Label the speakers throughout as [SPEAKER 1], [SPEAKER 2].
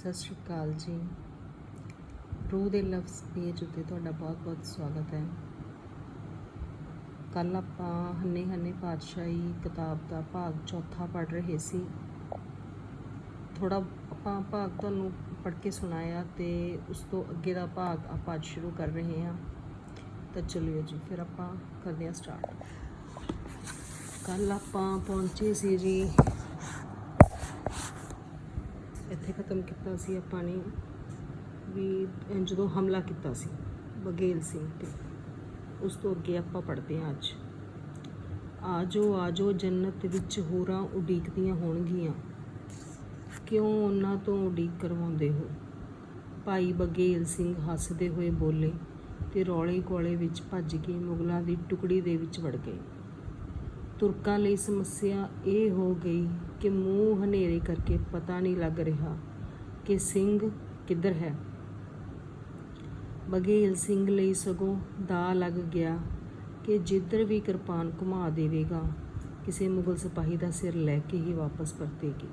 [SPEAKER 1] ਸਤਿ ਸ਼੍ਰੀ ਅਕਾਲ ਜੀ। ਰੂਹ ਦੇ ਲਫ਼ਜ਼ ਪੇਜ ਉੱਤੇ ਤੁਹਾਡਾ ਬਹੁਤ-ਬਹੁਤ ਸਵਾਗਤ ਹੈ। ਕੱਲ ਆਪਾਂ ਹੰਨੇ ਹੰਨੇ ਪਾਤਸ਼ਾਹੀ ਕਿਤਾਬ ਦਾ ਭਾਗ ਚੌਥਾ ਪੜ੍ਹ ਰਹੇ ਸੀ। ਥੋੜਾ ਆਪਾਂ ਭਾਗ ਤੁਹਾਨੂੰ ਪੜ੍ਹ ਕੇ ਸੁਣਾਇਆ ਤੇ ਉਸ ਤੋਂ ਅੱਗੇ ਦਾ ਭਾਗ ਆਪਾਂ ਅੱਜ ਸ਼ੁਰੂ ਕਰ ਰਹੇ ਹਾਂ। ਤਾਂ ਚਲਿਓ ਜੀ, ਫਿਰ ਆਪਾਂ ਕਰਦੇ ਹਾਂ ਸਟਾਰਟ ਕੱਲ ਆਪਾਂ ਪਹੁੰਚੇ ਸੀ ਜੀ ਇੱਥੇ ਖਤਮ ਕੀਤਾ ਸੀ ਆਪਾਂ ਨੇ, ਵੀ ਜਦੋਂ ਹਮਲਾ ਕੀਤਾ ਸੀ ਬਗੇਲ ਸਿੰਘ ਤੇ। ਉਸ ਤੋਂ ਅੱਗੇ ਆਪਾਂ ਪੜ੍ਹਦੇ ਹਾਂ ਅੱਜ। ਆਜੋ ਆਜੋ, ਜੰਨਤ ਵਿੱਚ ਹੋਰਾਂ ਉਡੀਕਦੀਆਂ ਹੋਣਗੀਆਂ। ਕਿਉਂ ਉਹਨਾਂ ਤੋਂ ਉਡੀਕ ਕਰਵਾਉਂਦੇ ਹੋ? ਭਾਈ ਬਗੇਲ ਸਿੰਘ ਹੱਸਦੇ ਹੋਏ ਬੋਲੇ ਤੇ ਰੌਲੇ ਕੋਲੇ ਵਿੱਚ ਭੱਜ ਕੇ ਮੁਗਲਾਂ ਦੀ ਟੁਕੜੀ ਦੇ ਵਿੱਚ ਵੜ ਗਏ। ਤੁਰਕਾਂ ਲਈ ਸਮੱਸਿਆ ਇਹ ਹੋ ਗਈ ਕਿ ਮੂੰਹ ਹਨੇਰੇ ਕਰਕੇ ਪਤਾ ਨਹੀਂ ਲੱਗ ਰਿਹਾ ਕਿ ਸਿੰਘ ਕਿੱਧਰ ਹੈ। ਬਗੇਲ ਸਿੰਘ ਲਈ ਸਗੋਂ ਦਾ ਲੱਗ ਗਿਆ ਕਿ ਜਿੱਧਰ ਵੀ ਕਿਰਪਾਨ ਘੁਮਾ ਦੇਵੇਗਾ, ਕਿਸੇ ਮੁਗਲ ਸਿਪਾਹੀ ਦਾ ਸਿਰ ਲੈ ਕੇ ਹੀ ਵਾਪਸ ਪਰਤੇਗੀ।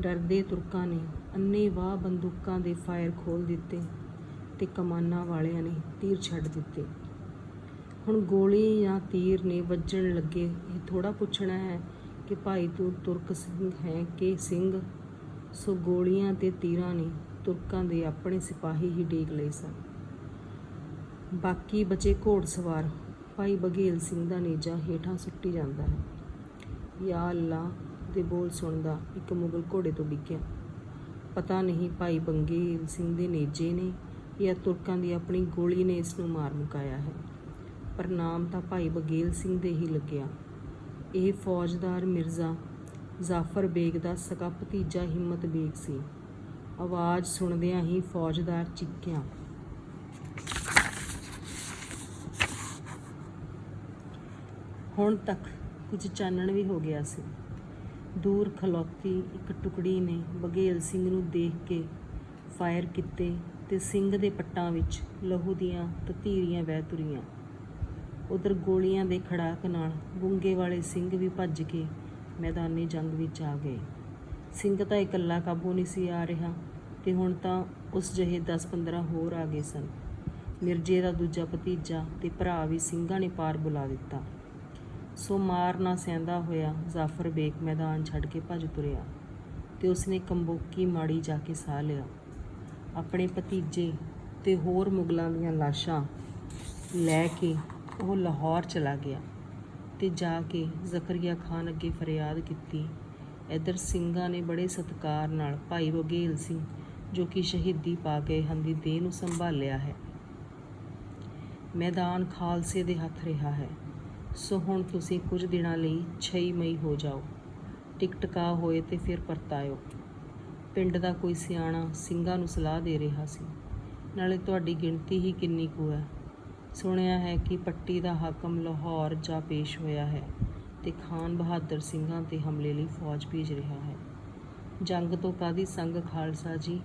[SPEAKER 1] ਡਰਦੇ ਤੁਰਕਾਂ ਨੇ ਅੰਨ੍ਹੇਵਾਹ ਬੰਦੂਕਾਂ ਦੇ ਫਾਇਰ ਖੋਲ ਦਿੱਤੇ ਤੇ ਕਮਾਨਾਂ ਵਾਲਿਆਂ ਨੇ ਤੀਰ ਛੱਡ ਦਿੱਤੇ। ਹੁਣ ਗੋਲੀ ਜਾਂ ਤੀਰ ਨੇ ਵੱਜਣ ਲੱਗੇ, ਇਹ ਥੋੜਾ ਪੁੱਛਣਾ ਹੈ ਕਿ ਭਾਈ ਤੂੰ ਤੁਰਕ ਸਿੰਘ ਹੈ ਕਿ ਸਿੰਘ? ਸੋ ਗੋਲੀਆਂ ਤੇ ਤੀਰਾਂ ਨੇ ਤੁਰਕਾਂ ਦੇ ਆਪਣੇ ਸਿਪਾਹੀ ਹੀ ਡੇਗ ਲਏ ਸਨ। ਬਾਕੀ ਬਚੇ ਘੋੜਸਵਾਰ ਭਾਈ ਬਗੇਲ ਸਿੰਘ ਦਾ ਨੇਜਾ ਹੇਠਾਂ ਸੁੱਟੀ ਜਾਂਦਾ ਹੈ। ਯਾ ਅੱਲਾ ਦੇ ਬੋਲ ਸੁਣਦਾ ਇੱਕ ਮੁਗਲ ਘੋੜੇ ਤੋਂ ਡਿੱਗਿਆ। ਪਤਾ ਨਹੀਂ ਭਾਈ ਬੰਗੇਲ ਸਿੰਘ ਦੇ ਨੇਜੇ ਨੇ ਜਾਂ ਤੁਰਕਾਂ ਦੀ ਆਪਣੀ ਗੋਲੀ ਨੇ ਇਸ ਨੂੰ ਮਾਰ ਮੁਕਾਇਆ ਹੈ। ਪਰ ਨਾਮ ਤਾਂ ਭਾਈ ਬਗੇਲ ਸਿੰਘ ਦੇ ਹੀ ਲੱਗਿਆ। ਇਹ ਫੌਜਦਾਰ ਮਿਰਜ਼ਾ ਜ਼ਾਫਰ ਬੇਗ ਦਾ ਸਕਾ ਭਤੀਜਾ ਹਿੰਮਤ ਬੇਗ ਸੀ। ਆਵਾਜ਼ ਸੁਣਦਿਆਂ ਹੀ ਫੌਜਦਾਰ ਚਿੱਕਿਆ ਹੁਣ ਤੱਕ ਕੁਝ ਚਾਨਣ ਵੀ ਹੋ ਗਿਆ ਸੀ। ਦੂਰ ਖਲੋਤੀ ਇੱਕ ਟੁਕੜੀ ਨੇ ਬਗੇਲ ਸਿੰਘ ਨੂੰ ਦੇਖ ਕੇ ਫਾਇਰ ਕੀਤੇ ਤੇ ਸਿੰਘ ਦੇ ਪੱਟਾਂ ਵਿੱਚ ਲਹੂ ਦੀਆਂ ਤਤੀਰੀਆਂ ਵਹਿ ਤੁਰੀਆਂ। ਉਧਰ ਗੋਲੀਆਂ ਦੇ ਖੜਾਕ ਨਾਲ ਗੁੰਗੇ ਵਾਲੇ ਸਿੰਘ ਵੀ ਭੱਜ ਕੇ ਮੈਦਾਨੀ ਜੰਗ ਵਿੱਚ ਆ ਗਏ। ਸਿੰਘ ਤਾਂ ਇਕੱਲਾ ਕਾਬੂ ਨਹੀਂ ਸੀ ਆ ਰਿਹਾ ਤੇ ਹੁਣ ਤਾਂ ਉਸ ਜਿਹੇ 10-15 ਹੋਰ ਆ ਗਏ ਸਨ। ਮਿਰਜੇ ਦਾ ਦੂਜਾ ਭਤੀਜਾ ਤੇ ਭਰਾ ਵੀ ਸਿੰਘਾਂ ਨੇ ਪਾਰ ਬੁਲਾ ਦਿੱਤਾ। ਸੋ ਮਾਰ ਨਾ ਸਹਿੰਦਾ ਹੋਇਆ ਜ਼ਾਫਰ ਬੇਗ ਮੈਦਾਨ ਛੱਡ ਕੇ ਭੱਜ ਤੁਰਿਆ ਤੇ ਉਸਨੇ ਕੰਬੋਕੀ ਮਾੜੀ ਜਾ ਕੇ ਸਾਹ ਲਿਆ। ਆਪਣੇ ਭਤੀਜੇ ਤੇ ਹੋਰ ਮੁਗਲਾਂ ਦੀਆਂ ਲਾਸ਼ਾਂ ਲੈ ਕੇ ਉਹ ਲਾਹੌਰ ਚਲਾ ਗਿਆ ਤੇ ਜਾ ਕੇ ਜ਼ਕਰੀਆ ਖਾਨ ਅੱਗੇ ਫਰਿਆਦ ਕੀਤੀ। ਇਧਰ ਸਿੰਘਾਂ ਨੇ ਬੜੇ ਸਤਕਾਰ ਨਾਲ ਭਾਈ ਬਗੇਲ ਸਿੰਘ, ਜੋ ਕਿ ਸ਼ਹੀਦੀ ਪਾ ਕੇ ਹਨ ਦੀ ਦੇਹ ਨੂੰ ਸੰਭਾਲਿਆ ਹੈ, ਮੈਦਾਨ ਖਾਲਸੇ ਦੇ ਹੱਥ ਰਿਹਾ ਹੈ। ਸੋ ਹੁਣ ਤੁਸੀਂ ਕੁਝ ਦਿਨਾਂ ਲਈ 6 ਮਈ ਹੋ ਜਾਓ। ਟਿਕਟਕਾ ਹੋਏ ਤੇ ਫਿਰ ਪਰਤਾਇਓ। ਪਿੰਡ ਦਾ ਕੋਈ ਸਿਆਣਾ ਸਿੰਘਾਂ ਨੂੰ ਸਲਾਹ ਦੇ ਰਿਹਾ ਸੀ। ਨਾਲੇ ਤੁਹਾਡੀ ਗਿਣਤੀ ਹੀ ਕਿੰਨੀ ਕੁ ਹੈ? ਸੁਣਿਆ ਹੈ ਕਿ ਪੱਟੀ ਦਾ ਹਾਕਮ ਲਾਹੌਰ ਜਾ ਪੇਸ਼ ਹੋਇਆ ਹੈ ਤੇ ਖਾਨ ਬਹਾਦਰ ਸਿੰਘਾਂ ਤੇ ਹਮਲੇ ਲਈ ਫੌਜ ਭੇਜ ਰਿਹਾ ਹੈ। ਜੰਗ ਤੋਂ ਕਾਦੀ ਸੰਗ ਖਾਲਸਾ ਜੀ?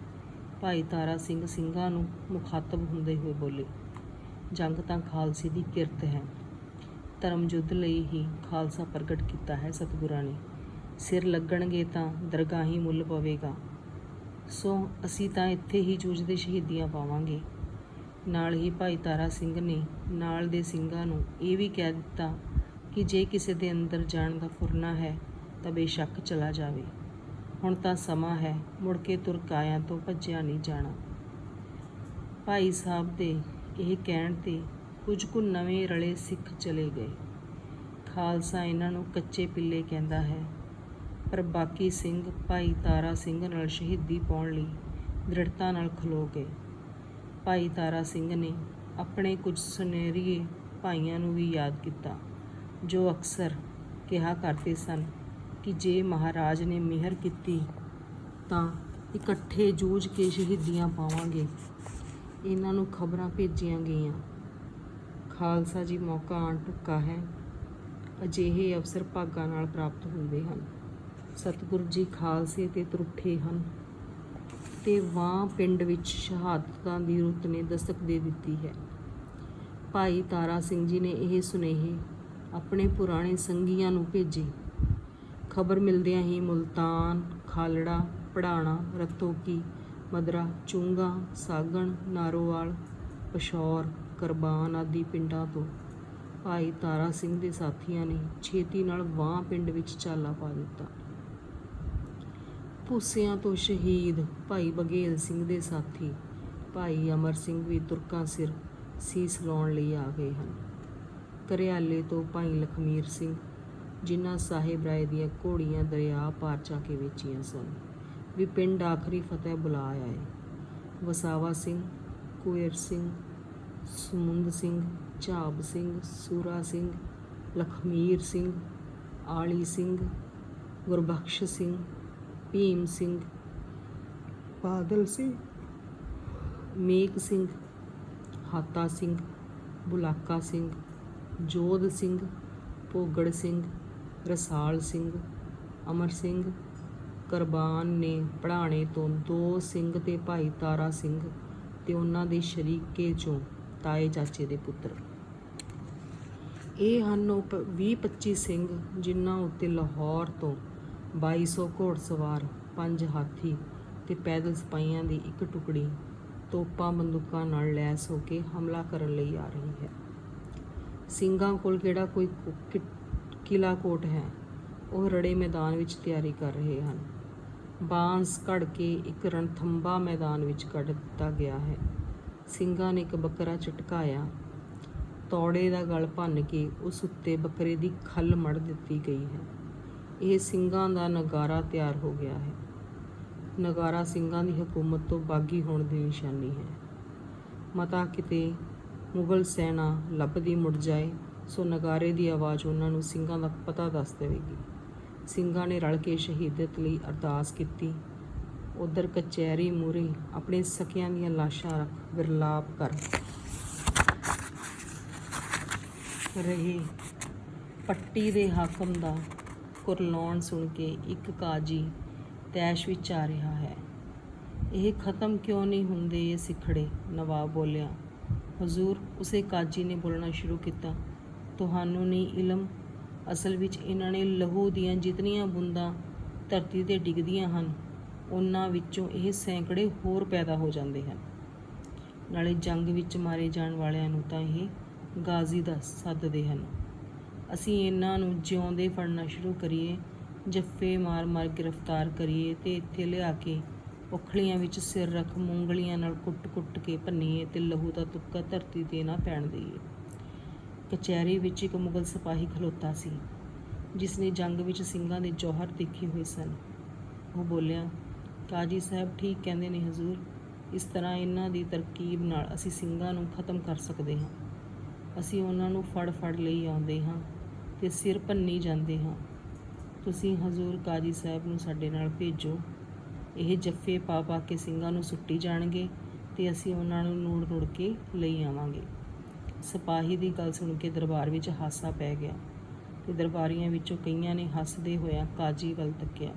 [SPEAKER 1] ਭਾਈ ਤਾਰਾ ਸਿੰਘ ਸਿੰਘਾਂ ਨੂੰ ਮੁਖਾਤਬ ਹੁੰਦੇ ਹੋਏ ਬੋਲੇ। ਜੰਗ ਤਾਂ ਖਾਲਸੇ ਦੀ ਕਿਰਤ ਹੈ। ਧਰਮ ਯੁੱਧ ਲਈ ਹੀ ਖਾਲਸਾ ਪ੍ਰਗਟ ਕੀਤਾ ਹੈ ਸਤਿਗੁਰਾਂ ਨੇ। ਸਿਰ ਲੱਗਣਗੇ ਤਾਂ ਦਰਗਾਹੀ ਮੁੱਲ ਪਵੇਗਾ। ਸੋ ਅਸੀਂ ਤਾਂ ਇੱਥੇ ਹੀ ਜੂਝਦੇ ਸ਼ਹੀਦੀਆਂ ਪਾਵਾਂਗੇ। ਨਾਲ ਹੀ ਭਾਈ ਤਾਰਾ ਸਿੰਘ ਨੇ ਨਾਲ ਦੇ ਸਿੰਘਾਂ ਨੂੰ ਇਹ ਵੀ ਕਹਿ ਦਿੱਤਾ ਕਿ ਜੇ ਕਿਸੇ ਦੇ ਅੰਦਰ ਜਾਣ ਦਾ ਫੁਰਨਾ ਹੈ ਤਾਂ ਬੇਸ਼ੱਕ ਚਲਾ ਜਾਵੇ। ਹੁਣ ਤਾਂ ਸਮਾਂ ਹੈ, ਮੁੜ ਕੇ ਤੁਰਕਾਇਆਂ ਤੋਂ ਭੱਜਿਆ ਨਹੀਂ ਜਾਣਾ। ਭਾਈ ਸਾਹਿਬ ਦੇ ਇਹ ਕਹਿਣ ਤੇ ਕੁਝ ਕੁ ਨਵੇਂ ਰਲੇ ਸਿੱਖ ਚਲੇ ਗਏ। ਖਾਲਸਾ ਇਹਨਾਂ ਨੂੰ ਕੱਚੇ ਪਿੱਲੇ ਕਹਿੰਦਾ ਹੈ, ਪਰ ਬਾਕੀ ਸਿੰਘ ਭਾਈ ਤਾਰਾ ਸਿੰਘ ਨਾਲ ਸ਼ਹੀਦੀ ਪਾਉਣ ਲਈ ਦ੍ਰਿੜਤਾ ਨਾਲ ਖਲੋ ਗਏ। ਭਾਈ ਤਾਰਾ ਸਿੰਘ ਨੇ ਆਪਣੇ ਕੁਝ ਸੁਨਹਿਰੀਏ ਭਾਈਆਂ ਨੂੰ ਵੀ ਯਾਦ ਕੀਤਾ, ਜੋ ਅਕਸਰ ਕਿਹਾ ਕਰਦੇ ਸਨ ਕਿ ਜੇ ਮਹਾਰਾਜ ਨੇ ਮਿਹਰ ਕੀਤੀ ਤਾਂ ਇਕੱਠੇ ਜੂਝ ਕੇ ਸ਼ਹੀਦੀਆਂ ਪਾਵਾਂਗੇ। ਇਹਨਾਂ ਨੂੰ ਖਬਰਾਂ ਭੇਜੀਆਂ ਗਈਆਂ। ਖਾਲਸਾ ਜੀ ਮੌਕਾ ਆਣ ਟੁੱਕਾ ਹੈ, ਅਜਿਹੇ ਅਵਸਰ ਭਾਗਾਂ ਨਾਲ ਪ੍ਰਾਪਤ ਹੁੰਦੇ ਹਨ। ਸਤਿਗੁਰੂ ਜੀ ਖਾਲਸੇ ਤੇ ਤਰੁੱਠੇ ਹਨ। ਤੇ ਵਾਂ ਪਿੰਡ ਵਿੱਚ ਸ਼ਹਾਦਤਾਂ ਦੀ ਰੁੱਤ ਨੇ ਦਸਤਕ ਦੇ ਦਿੱਤੀ ਹੈ। ਭਾਈ ਤਾਰਾ ਸਿੰਘ ਜੀ ਨੇ ਇਹ ਸੁਨੇਹੇ ਆਪਣੇ ਪੁਰਾਣੇ ਸੰਗੀਆਂ ਨੂੰ ਭੇਜੇ। ਖਬਰ ਮਿਲਦਿਆਂ ਹੀ ਮੁਲਤਾਨ, ਖਾਲੜਾ, ਪੜਾਣਾ, ਰਤੋਕੀ, ਮਦਰਾ, ਚੁੰਗਾ, ਸਾਗਣ, ਨਾਰੋਵਾਲ ਪਸ਼ੌਰ ਕਰਬਾਨ ਆਦਿ ਪਿੰਡਾਂ ਤੋਂ ਭਾਈ ਤਾਰਾ ਸਿੰਘ ਦੇ ਸਾਥੀਆਂ ਨੇ ਛੇਤੀ ਨਾਲ ਵਾਂ ਪਿੰਡ ਵਿੱਚ ਚਾਲਾ ਪਾ ਦਿੱਤਾ। ਭੂਸਿਆਂ ਤੋਂ ਸ਼ਹੀਦ ਭਾਈ ਬਗੇਲ ਸਿੰਘ ਦੇ ਸਾਥੀ ਭਾਈ ਅਮਰ ਸਿੰਘ ਵੀ ਤੁਰਕਾਂ ਸਿਰ ਸੀਸ ਲਾਉਣ ਲਈ ਆ ਗਏ ਹਨ। ਕਰਿਆਲੇ ਤੋਂ ਭਾਈ ਲਖਮੀਰ ਸਿੰਘ, ਜਿਨ੍ਹਾਂ ਸਾਹਿਬ ਰਾਏ ਦੀਆਂ ਘੋੜੀਆਂ ਦਰਿਆ ਪਾਰ ਜਾ ਕੇ ਵੇਚੀਆਂ ਸਨ, ਵੀ ਪਿੰਡ ਆਖਰੀ ਫਤਿਹ ਬੁਲਾ ਆਏ। ਵਸਾਵਾ ਸਿੰਘ ਕੁਏਰ ਸਿੰਘ, ਸਮੁੰਦ ਸਿੰਘ, ਝਾਬ ਸਿੰਘ, ਸੂਰਾ ਸਿੰਘ, ਲਖਮੀਰ ਸਿੰਘ, ਆਲੀ ਸਿੰਘ, ਗੁਰਬਖਸ਼ ਸਿੰਘ ਭੀਮ ਸਿੰਘ। ਬਾਦਲ ਸਿੰਘ। ਮੇਕ ਸਿੰਘ। ਹਾਤਾ ਸਿੰਘ। ਬੁਲਾਕਾ ਸਿੰਘ। ਜੋਧ ਸਿੰਘ। ਭੋਗੜ ਸਿੰਘ। ਰਸਾਲ ਸਿੰਘ। ਅਮਰ ਸਿੰਘ। ਕਰਬਾਨ ਨੇ ਪੜਾਣੇ ਤੋਂ ਦੋ ਸਿੰਘ ਤੇ ਭਾਈ ਤਾਰਾ ਸਿੰਘ ਤੇ ਉਹਨਾਂ ਦੇ ਸ਼ਰੀਕੇ ਚੋਂ ਤਾਏ ਚਾਚੇ ਦੇ ਪੁੱਤਰ। ਇਹ ਹਨ ਉਹ 20-25 ਸਿੰਘ ਜਿਨ੍ਹਾਂ ਉੱਤੇ ਲਾਹੌਰ ਤੋਂ 2200 ਘੋੜਸਵਾਰ ਪੰਜ ਹਾਥੀ ਤੇ ਪੈਦਲ ਸਿਪਾਹੀਆਂ ਦੀ ਇੱਕ ਟੁਕੜੀ ਤੋਪਾਂ ਬੰਦੂਕਾਂ ਨਾਲ ਲੈਸ ਹੋ ਕੇ ਹਮਲਾ ਕਰਨ ਲਈ ਆ ਰਹੀ ਹੈ। ਸਿੰਘਾਂ ਕੋਲ ਕਿਹੜਾ ਕੋਈ ਕਿ- ਕਿਲਾ ਕੋਟ ਹੈ? ਉਹ ਰੜੇ ਮੈਦਾਨ ਵਿੱਚ ਤਿਆਰੀ ਕਰ ਰਹੇ ਹਨ। ਬਾਂਸ ਘੜ ਕੇ ਇੱਕ ਰਣਥੰਬਾ ਮੈਦਾਨ ਵਿੱਚ ਕੱਢ ਦਿੱਤਾ ਗਿਆ ਹੈ। ਸਿੰਘਾਂ ਨੇ ਇੱਕ ਬੱਕਰਾ ਚਟਕਾਇਆ। ਤੌੜੇ ਦਾ ਗਲ ਭੰਨ ਕੇ ਉਸ ਉੱਤੇ ਬੱਕਰੇ ਦੀ ਖੱਲ ਮੜ ਦਿੱਤੀ ਗਈ ਹੈ। ਇਹ ਸਿੰਘਾਂ ਦਾ ਨਗਾਰਾ ਤਿਆਰ ਹੋ ਗਿਆ ਹੈ। ਨਗਾਰਾ ਸਿੰਘਾਂ ਦੀ ਹਕੂਮਤ ਤੋਂ ਬਾਗੀ ਹੋਣ ਦੀ ਨਿਸ਼ਾਨੀ ਹੈ। ਮਤਾ ਕਿਤੇ ਮੁਗਲ ਸੈਨਾ ਲੱਭਦੀ ਮੁੜ ਜਾਏ, ਸੋ ਨਗਾਰੇ ਦੀ ਆਵਾਜ਼ ਉਹਨਾਂ ਨੂੰ ਸਿੰਘਾਂ ਦਾ ਪਤਾ ਦੱਸ ਦੇਵੇਗੀ। ਸਿੰਘਾਂ ਨੇ ਰਲ ਕੇ ਸ਼ਹੀਦਤ ਲਈ ਅਰਦਾਸ ਕੀਤੀ। ਉਧਰ ਕਚਹਿਰੀ ਮੂਹਰੇ ਆਪਣੇ ਸਕਿਆਂ ਦੀਆਂ ਲਾਸ਼ਾਂ ਰੱਖ ਵਿਰਲਾਪ ਕਰ। ਰਹੇ ਪੱਟੀ ਦੇ ਹਾਕਮ ਦਾ ਕੁਰਲਾਉਣ ਸੁਣ ਕੇ ਇੱਕ ਕਾਜੀ ਤੈਸ਼ ਵਿੱਚ ਆ ਰਿਹਾ ਹੈ। ਇਹ ਖਤਮ ਕਿਉਂ ਨਹੀਂ ਹੁੰਦੇ ਇਹ ਸਿੱਖੜੇ? ਨਵਾਬ ਬੋਲਿਆ, ਹਜ਼ੂਰ, ਉਸੇ ਕਾਜੀ ਨੇ ਬੋਲਣਾ ਸ਼ੁਰੂ ਕੀਤਾ। ਤੁਹਾਨੂੰ ਨਹੀਂ ਇਲਮ? ਅਸਲ ਵਿੱਚ ਇਹਨਾਂ ਨੇ ਲਹੂ ਦੀਆਂ ਜਿਤਨੀਆਂ ਬੂੰਦਾਂ ਧਰਤੀ ਤੇ ਡਿੱਗਦੀਆਂ ਹਨ, ਉਹਨਾਂ ਵਿੱਚੋਂ ਇਹ ਸੈਂਕੜੇ ਹੋਰ ਪੈਦਾ ਹੋ ਜਾਂਦੇ ਹਨ। ਨਾਲੇ ਜੰਗ ਵਿੱਚ ਮਾਰੇ ਜਾਣ ਵਾਲਿਆਂ ਨੂੰ ਤਾਂ ਇਹ ਗਾਜ਼ੀ ਦਾ ਸੱਦਦੇ ਹਨ। ਅਸੀਂ ਇਹਨਾਂ ਨੂੰ ਜਿਉਂਦੇ ਫੜਨਾ ਸ਼ੁਰੂ ਕਰੀਏ, ਜੱਫੇ ਮਾਰ ਮਾਰ ਗ੍ਰਿਫਤਾਰ ਕਰੀਏ ਤੇ ਇੱਥੇ ਲਿਆ ਕੇ ਉਖਲੀਆਂ ਵਿੱਚ ਸਿਰ ਰੱਖ ਮੂੰਗਲੀਆਂ ਨਾਲ ਕੁੱਟ-ਕੁੱਟ ਕੇ ਭੰਨੀਏ ਤੇ ਲਹੂ ਦਾ ਤੁੱਕਾ ਧਰਤੀ ਤੇ ਨਾ ਪੈਣ ਦਈਏ। ਕਚਹਿਰੀ ਵਿੱਚ ਇੱਕ ਮੁਗਲ ਸਿਪਾਹੀ ਖਲੋਤਾ ਸੀ ਜਿਸ ਨੇ ਜੰਗ ਵਿੱਚ ਸਿੰਘਾਂ ਦੇ ਜੌਹਰ ਦੇਖੇ ਹੋਏ ਸਨ। ਉਹ ਬੋਲਿਆ, ਕਾਜੀ ਸਾਹਿਬ ਠੀਕ ਕਹਿੰਦੇ ਨੇ ਹਜ਼ੂਰ, ਇਸ ਤਰ੍ਹਾਂ ਇਹਨਾਂ ਦੀ ਤਰਕੀਬ ਨਾਲ ਅਸੀਂ ਸਿੰਘਾਂ ਨੂੰ ਖਤਮ ਕਰ ਸਕਦੇ ਹਾਂ। ਅਸੀਂ ਉਹਨਾਂ ਨੂੰ ਫੜ ਫੜ ਲਈ ਆਉਂਦੇ ਹਾਂ। ਤੇ ਸਿਰ ਭੰਨੀ ਜਾਂਦੇ ਹਾਂ। ਤੁਸੀਂ ਹਜ਼ੂਰ ਕਾਜੀ ਸਾਹਿਬ ਨੂੰ ਸਾਡੇ ਨਾਲ ਭੇਜੋ। ਇਹ ਜੱਫੇ ਪਾ ਪਾ ਕੇ ਸਿੰਘਾਂ ਨੂੰ ਸੁੱਟੀ ਜਾਣਗੇ ਤੇ ਅਸੀਂ ਉਹਨਾਂ ਨੂੰ ਨੂੜ ਨੂੜ ਕੇ ਲਈ ਆਵਾਂਗੇ। ਸਿਪਾਹੀ ਦੀ ਗੱਲ ਸੁਣ ਕੇ ਦਰਬਾਰ ਵਿੱਚ ਹਾਸਾ ਪੈ ਗਿਆ ਤੇ ਦਰਬਾਰੀਆਂ ਵਿੱਚੋਂ ਕਈਆਂ ਨੇ ਹੱਸਦੇ ਹੋਇਆ ਕਾਜੀ ਵੱਲ ਤੱਕਿਆ।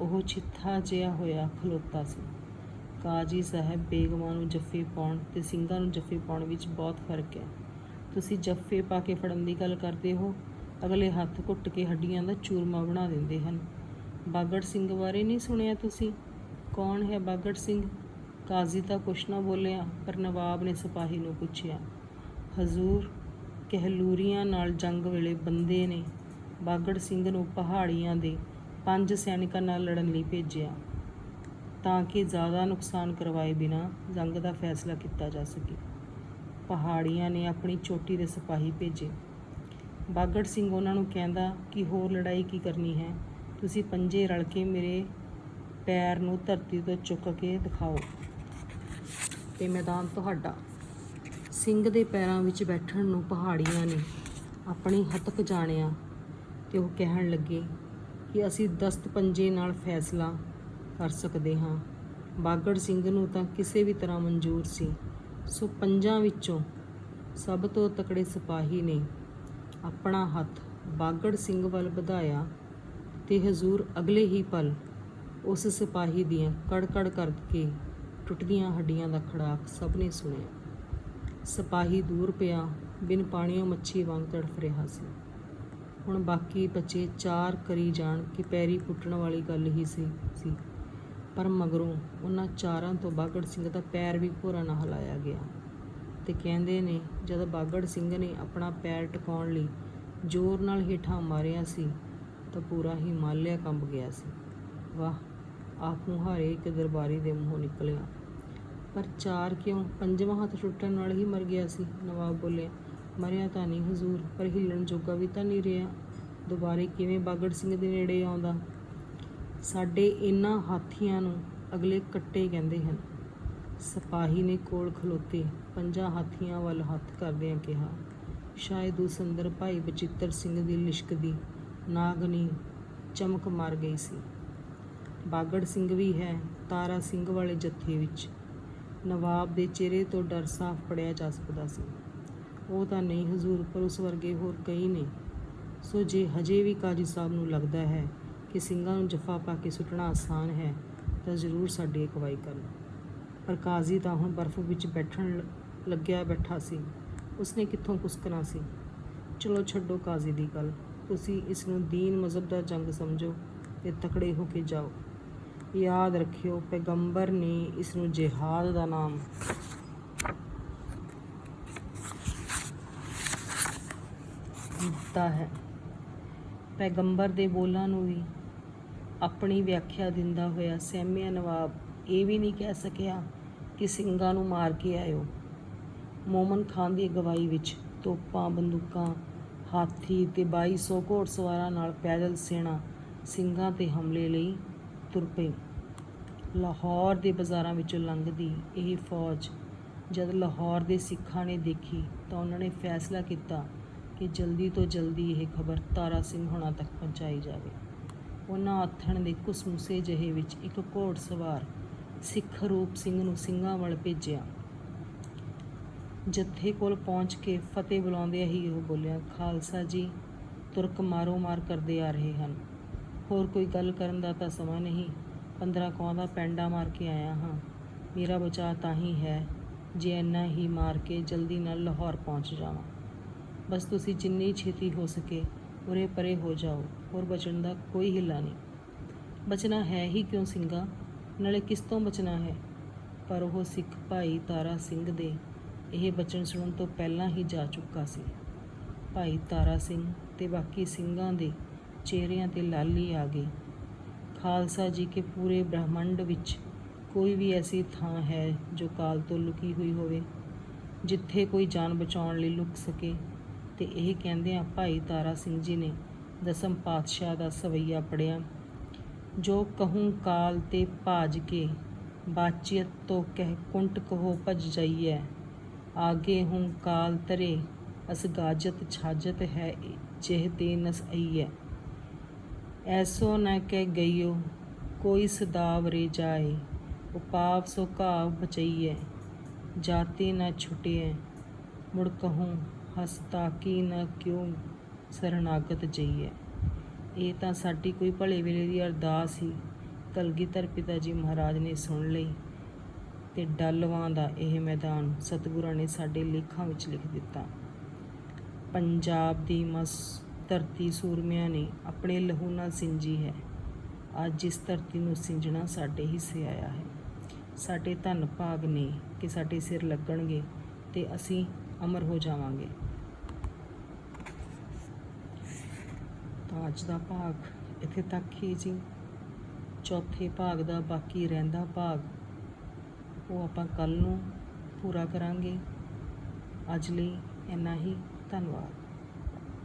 [SPEAKER 1] ਉਹ ਛਿੱਥਾ ਜਿਹਾ ਹੋਇਆ ਖਲੋਤਾ ਸੀ। ਕਾਜੀ ਸਾਹਿਬ ਬੇਗਮਾਂ ਨੂੰ ਜੱਫੇ ਪਾਉਣ ਤੇ ਸਿੰਘਾਂ ਨੂੰ ਜੱਫੇ ਪਾਉਣ ਵਿੱਚ ਬਹੁਤ ਫ਼ਰਕ ਹੈ। ਤੁਸੀਂ ਜੱਫੇ ਪਾ ਕੇ ਫੜਨ ਦੀ ਗੱਲ ਕਰਦੇ ਹੋ? ਅਗਲੇ ਹੱਥ ਘੁੱਟ ਕੇ ਹੱਡੀਆਂ ਦਾ ਚੂਰਮਾ ਬਣਾ ਦਿੰਦੇ ਹਨ। ਬਾਗੜ ਸਿੰਘ ਬਾਰੇ ਨਹੀਂ ਸੁਣਿਆ ਤੁਸੀਂ? ਕੌਣ ਹੈ ਬਾਗੜ ਸਿੰਘ? ਕਾਜ਼ੀ ਤਾਂ ਕੁਛ ਨਾ ਬੋਲਿਆ, ਪਰ ਨਵਾਬ ਨੇ ਸਿਪਾਹੀ ਨੂੰ ਪੁੱਛਿਆ, ਹਜ਼ੂਰ, ਕਹਿਲੂਰੀਆਂ ਨਾਲ ਜੰਗ ਵੇਲੇ ਬੰਦੇ ਨੇ ਬਾਗੜ ਸਿੰਘ ਨੂੰ ਪਹਾੜੀਆਂ ਦੇ ਪੰਜ ਸੈਨਿਕਾਂ ਨਾਲ ਲੜਨ ਲਈ ਭੇਜਿਆ, ਤਾਂ ਕਿ ਜ਼ਿਆਦਾ ਨੁਕਸਾਨ ਕਰਵਾਏ ਬਿਨਾ ਜੰਗ ਦਾ ਫੈਸਲਾ ਕੀਤਾ ਜਾ ਸਕੇ। ਪਹਾੜੀਆਂ ਨੇ ਆਪਣੀ ਚੋਟੀ ਦੇ ਸਿਪਾਹੀ ਭੇਜੇ। ਬਾਗੜ ਸਿੰਘ ਉਹਨਾਂ ਨੂੰ ਕਹਿੰਦਾ ਕਿ ਹੋਰ ਲੜਾਈ ਕੀ ਕਰਨੀ ਹੈ? ਤੁਸੀਂ ਪੰਜੇ ਰਲ ਕੇ ਮੇਰੇ ਪੈਰ ਨੂੰ ਧਰਤੀ ਤੋਂ ਚੁੱਕ ਕੇ ਦਿਖਾਓ। ਤੇ ਮੈਦਾਨ ਤੁਹਾਡਾ। ਸਿੰਘ ਦੇ ਪੈਰਾਂ ਵਿੱਚ ਬੈਠਣ ਨੂੰ ਪਹਾੜੀਆਂ ਨੇ ਆਪਣੀ ਹਤਕ ਜਾਣਿਆ ਤੇ ਉਹ ਕਹਿਣ ਲੱਗੇ ਕਿ ਅਸੀਂ ਦਸਤ ਪੰਜੇ ਨਾਲ ਫੈਸਲਾ ਕਰ ਸਕਦੇ ਹਾਂ। ਬਾਗੜ ਸਿੰਘ ਨੂੰ ਤਾਂ ਕਿਸੇ ਵੀ ਤਰ੍ਹਾਂ ਮਨਜ਼ੂਰ ਸੀ। ਸੋ ਪੰਜਾਂ ਵਿੱਚੋਂ ਸਭ ਤੋਂ ਤਕੜੇ ਸਿਪਾਹੀ ਨੇ ਆਪਣਾ ਹੱਥ ਬਾਗੜ ਸਿੰਘ ਵੱਲ ਵਧਾਇਆ ਤੇ ਹਜ਼ੂਰ ਅਗਲੇ ਹੀ ਪਲ ਉਸ ਸਿਪਾਹੀ ਦੀਆਂ ਕੜਕੜ ਕਰਕੇ ਟੁੱਟਦੀਆਂ ਹੱਡੀਆਂ ਦਾ ਖੜਾਕ ਸਭ ਨੇ ਸੁਣਿਆ। ਸਿਪਾਹੀ ਦੂਰ ਪਿਆ, ਬਿਨ ਪਾਣੀਓਂ ਮੱਛੀ ਵਾਂਗ ਤੜਫ ਰਿਹਾ ਸੀ। ਹੁਣ ਬਾਕੀ ਬਚੇ ਚਾਰ ਕਰੀ ਜਾਣ ਕਿ ਪੈਰੀ ਪੁੱਟਣ ਵਾਲੀ ਗੱਲ ਹੀ ਸੀ ਸੀ। ਪਰ ਮਗਰੋਂ ਉਹਨਾਂ ਚਾਰਾਂ ਤੋਂ ਬਾਗੜ ਸਿੰਘ ਦਾ ਪੈਰ ਵੀ ਭੋਰਾ ਨਾ ਹਿਲਾਇਆ ਗਿਆ। ਤੇ ਕਹਿੰਦੇ ਨੇ ਜਦ ਬਾਗੜ ਸਿੰਘ ਨੇ ਆਪਣਾ ਪੈਰ ਟਿਕਾਉਣ ਲਈ ਜ਼ੋਰ ਨਾਲ ਹੇਠਾਂ ਮਾਰਿਆ ਸੀ ਤਾਂ ਪੂਰਾ ਹਿਮਾਲਿਆ ਕੰਬ ਗਿਆ ਸੀ। ਵਾਹ, ਆਪ ਮੁਹਾਰੇ ਇੱਕ ਦਰਬਾਰੀ ਦੇ ਮੂੰਹੋਂ ਨਿਕਲਿਆ। ਪਰ ਚਾਰ ਕਿਉਂ? ਪੰਜਵਾਂ ਹੱਥ ਟੁੱਟਣ ਨਾਲ ਹੀ ਮਰ ਗਿਆ ਸੀ, ਨਵਾਬ ਬੋਲਿਆ। ਮਰਿਆ ਤਾਂ ਨਹੀਂ ਹਜ਼ੂਰ, ਪਰ ਹਿੱਲਣ ਜੋਗਾ ਵੀ ਤਾਂ ਨਹੀਂ ਰਿਹਾ। ਦੁਬਾਰੇ ਕਿਵੇਂ ਬਾਗੜ ਸਿੰਘ ਦੇ ਨੇੜੇ ਆਉਂਦਾ? ਸਾਡੇ ਇਹਨਾਂ ਹਾਥੀਆਂ ਨੂੰ ਅਗਲੇ ਕੱਟੇ ਕਹਿੰਦੇ ਹਨ। ਸਿਪਾਹੀ ਨੇ ਕੋਲ ਖਲੋਤੇ ਪੰਜਾਂ ਹਾਥੀਆਂ ਵੱਲ ਹੱਥ ਕਰਦਿਆਂ ਕਿਹਾ, ਸ਼ਾਇਦ ਉਸ ਅੰਦਰ ਭਾਈ ਬਚਿੱਤਰ ਸਿੰਘ ਦੀ ਲਿਸ਼ਕਦੀ ਨਾਗਨੀ ਚਮਕ ਮਾਰ ਗਈ ਸੀ। ਬਾਗੜ ਸਿੰਘ ਵੀ ਹੈ ਤਾਰਾ ਸਿੰਘ ਵਾਲੇ ਜੱਥੇ ਵਿੱਚ। ਨਵਾਬ ਦੇ ਚਿਹਰੇ ਤੋਂ ਡਰ ਸਾਫ਼ ਪੜਿਆ ਜਾ ਸਕਦਾ ਸੀ। ਉਹ ਤਾਂ ਨਹੀਂ ਹਜ਼ੂਰ ਪਰ ਉਸ ਵਰਗੇ ਹੋਰ ਕਈ ਨੇ। ਸੋ ਜੇ ਹਜੇ ਵੀ ਕਾਜੀ ਸਾਹਿਬ ਨੂੰ ਲੱਗਦਾ ਹੈ ਕਿ ਸਿੰਘਾਂ ਨੂੰ ਜਫਾ ਪਾ ਕੇ ਸੁੱਟਣਾ ਆਸਾਨ ਹੈ, ਤਾਂ ਜ਼ਰੂਰ ਸਾਡੀ ਅਗਵਾਈ ਕਰਨ। ਪਰ ਕਾਜ਼ੀ ਤਾਂ ਹੁਣ ਬਰਫ਼ ਵਿੱਚ ਬੈਠਣ ਲ- ਲੱਗਿਆ ਬੈਠਾ ਸੀ। ਉਸਨੇ ਕਿੱਥੋਂ ਕੁਸਕਣਾ ਸੀ? ਚਲੋ ਛੱਡੋ ਕਾਜ਼ੀ ਦੀ ਗੱਲ। ਤੁਸੀਂ ਇਸ ਨੂੰ ਦੀਨ ਮਜ਼ਹਬ ਦਾ ਜੰਗ ਸਮਝੋ ਤੇ ਤਕੜੇ ਹੋ ਕੇ ਜਾਓ। ਯਾਦ ਰੱਖਿਓ, ਪੈਗੰਬਰ ਨੇ ਇਸ ਨੂੰ ਜਿਹਾਦ ਦਾ ਨਾਮ ਦਿੱਤਾ ਹੈ। ਪੈਗੰਬਰ ਦੇ ਬੋਲਾਂ ਨੂੰ ਵੀ ਆਪਣੀ ਵਿਆਖਿਆ ਦਿੰਦਾ ਹੋਇਆ ਸਹਿਮਿਆ ਨਵਾਬ ਇਹ ਵੀ ਨਹੀਂ ਕਹਿ ਸਕਿਆ ਕਿ ਸਿੰਘਾਂ ਨੂੰ ਮਾਰ ਕੇ ਆਇਓ। ਮੋਮਨ ਖਾਨ ਦੀ ਅਗਵਾਈ ਵਿੱਚ ਤੋਪਾਂ, ਬੰਦੂਕਾਂ, ਹਾਥੀ ਤੇ 2200 ਘੋੜਸਵਾਰਾਂ ਨਾਲ ਪੈਦਲ ਸੈਨਾ ਸਿੰਘਾਂ ਤੇ ਹਮਲੇ ਲਈ ਤੁਰ ਪਈ। ਲਾਹੌਰ ਦੇ ਬਾਜ਼ਾਰਾਂ ਵਿੱਚੋਂ ਲੰਘਦੀ ਇਹ ਫੌਜ ਜਦ ਲਾਹੌਰ ਦੇ ਸਿੱਖਾਂ ਨੇ ਦੇਖੀ ਤਾਂ ਉਹਨਾਂ ਨੇ ਫੈਸਲਾ ਕੀਤਾ ਕਿ ਜਲਦੀ ਤੋਂ ਜਲਦੀ ਇਹ ਖਬਰ ਤਾਰਾ ਸਿੰਘ ਹੋਣਾ ਤੱਕ ਪਹੁੰਚਾਈ ਜਾਵੇ। ਉਹਨਾਂ ਆਥਣ ਦੇ ਕੁਸਮੁਸੇ ਜਿਹੇ ਵਿੱਚ ਇੱਕ ਘੋੜ ਸਵਾਰ ਸਿੱਖ ਰੂਪ ਸਿੰਘ ਨੂੰ ਸਿੰਘਾਂ ਵੱਲ ਭੇਜਿਆ। ਜੱਥੇ ਕੋਲ ਪਹੁੰਚ ਕੇ ਫਤਿਹ ਬੁਲਾਉਂਦਿਆਂ ਹੀ ਉਹ ਬੋਲਿਆ, ਖਾਲਸਾ ਜੀ, ਤੁਰਕ ਮਾਰੋ ਮਾਰ ਕਰਦੇ ਆ ਰਹੇ ਹਨ। ਹੋਰ ਕੋਈ ਗੱਲ ਕਰਨ ਦਾ ਤਾਂ ਸਮਾਂ ਨਹੀਂ। 15 ਕੌਂ ਦਾ ਪੈਂਡਾ ਮਾਰ ਕੇ ਆਇਆ ਹਾਂ। ਮੇਰਾ ਬਚਾਅ ਤਾਂ ਹੀ ਹੈ ਜੇ ਇੰਨਾ ਹੀ ਮਾਰ ਕੇ ਜਲਦੀ ਨਾਲ ਲਾਹੌਰ ਪਹੁੰਚ ਜਾਵਾਂ। ਬਸ ਤੁਸੀਂ ਜਿੰਨੀ ਛੇਤੀ ਹੋ ਸਕੇ ਉਰੇ ਪਰੇ ਹੋ ਜਾਓ, ਹੋਰ ਬਚਣ ਦਾ ਕੋਈ ਹਿੱਲਾ ਨਹੀਂ। ਬਚਣਾ ਹੈ ਹੀ ਕਿਉਂ ਸਿੰਘਾ? ਨਾਲੇ ਕਿਸ ਤੋਂ ਬਚਣਾ ਹੈ? ਪਰ ਉਹ ਸਿੱਖ ਭਾਈ ਤਾਰਾ ਸਿੰਘ ਦੇ ਇਹ ਬਚਨ ਸੁਣਨ ਤੋਂ ਪਹਿਲਾਂ ਹੀ ਜਾ ਚੁੱਕਾ ਸੀ। ਭਾਈ ਤਾਰਾ ਸਿੰਘ ਤੇ ਬਾਕੀ ਸਿੰਘਾਂ ਦੇ ਚਿਹਰਿਆਂ ਤੇ ਲਾਲੀ ਆ ਗਈ ਖਾਲਸਾ ਜੀ ਕੇ ਪੂਰੇ ਬ੍ਰਹਮੰਡ ਵਿੱਚ ਕੋਈ ਵੀ ਐਸੀ ਥਾਂ ਹੈ ਜੋ ਕਾਲ ਤੋਂ ਲੁਕੀ ਹੋਈ ਹੋਵੇ, ਜਿੱਥੇ ਕੋਈ ਜਾਨ ਬਚਾਉਣ ਲਈ ਲੁਕ ਸਕੇ। ਤੇ ਇਹ ਕਹਿੰਦਿਆਂ ਭਾਈ ਤਾਰਾ ਸਿੰਘ ਜੀ ਨੇ ਦਸਮ ਪਾਤਸ਼ਾਹ ਦਾ ਸਵਈਆ ਪੜਿਆ ਜੋ ਕਹੂੰ ਕਾਲ ਤੇ ਭਾਜ ਕੇ ਬਾਚੀਤ ਤੋ ਕਹਿ ਕੁੰਟ ਕਹੋ ਭਜ ਜਾਈਐ। ਆਗੇ ਹੂੰ ਕਾਲ ਤਰੇ ਅਸਗਾਜਤ ਛਾਜਤ ਹੈ, ਜਿਹ ਤੇ ਨਸ ਆਈਐ ਐਸੋ ਨਾ ਕਹਿ ਗਈਓ, ਕੋਈ ਸਦਾਵ ਰੇ ਜਾਏ, ਉਪਾਵ ਸੋ ਘਾਵ ਬਚਈਐ, ਜਾਤੀ ਨਾ ਛੁਟਿਐ। ਮੁੜ ਕਹੂੰ, ਹਸਤਾ ਕੀ ਨ ਕਿਉ ਸਰਨਾਗਤ ਜਈਐ। ਇਹ ਤਾਂ ਸਾਡੀ ਕੋਈ ਭਲੇ ਵੇਲੇ ਦੀ ਅਰਦਾਸ ਸੀ। ਕਲਗੀਧਰ ਪਿਤਾ ਜੀ ਮਹਾਰਾਜ ਨੇ ਸੁਣ ਲਈ ਤੇ ਡੱਲਵਾਂ ਦਾ ਇਹ ਮੈਦਾਨ ਸਤਿਗੁਰਾਂ ਨੇ ਸਾਡੇ ਲੇਖਾਂ ਵਿੱਚ ਲਿਖ ਦਿੱਤਾ। ਪੰਜਾਬ ਦੀ ਮਸ ਧਰਤੀ ਸੂਰਮਿਆਂ ਨੇ ਆਪਣੇ ਲਹੂ ਨਾਲ ਸਿੰਜੀ ਹੈ। ਅੱਜ ਇਸ ਧਰਤੀ ਨੂੰ ਸਿੰਜਣਾ ਸਾਡੇ ਹਿੱਸੇ ਆਇਆ ਹੈ। ਸਾਡੇ ਧੰਨ ਭਾਗ ਨੇ ਕਿ ਸਾਡੇ ਸਿਰ ਲੱਗਣਗੇ ਤੇ ਅਸੀਂ ਅਮਰ ਹੋ ਜਾਵਾਂਗੇ ਤਾਂ ਅੱਜ ਦਾ ਭਾਗ, ਇੱਥੇ ਤੱਕ ਹੀ ਜੀ। ਚੌਥੇ ਭਾਗ ਦਾ ਬਾਕੀ ਰਹਿੰਦਾ ਭਾਗ, ਉਹ ਆਪਾਂ ਕੱਲ ਨੂੰ ਪੂਰਾ ਕਰਾਂਗੇ। ਅੱਜ ਲਈ ਇੰਨਾ ਹੀ, ਧੰਨਵਾਦ।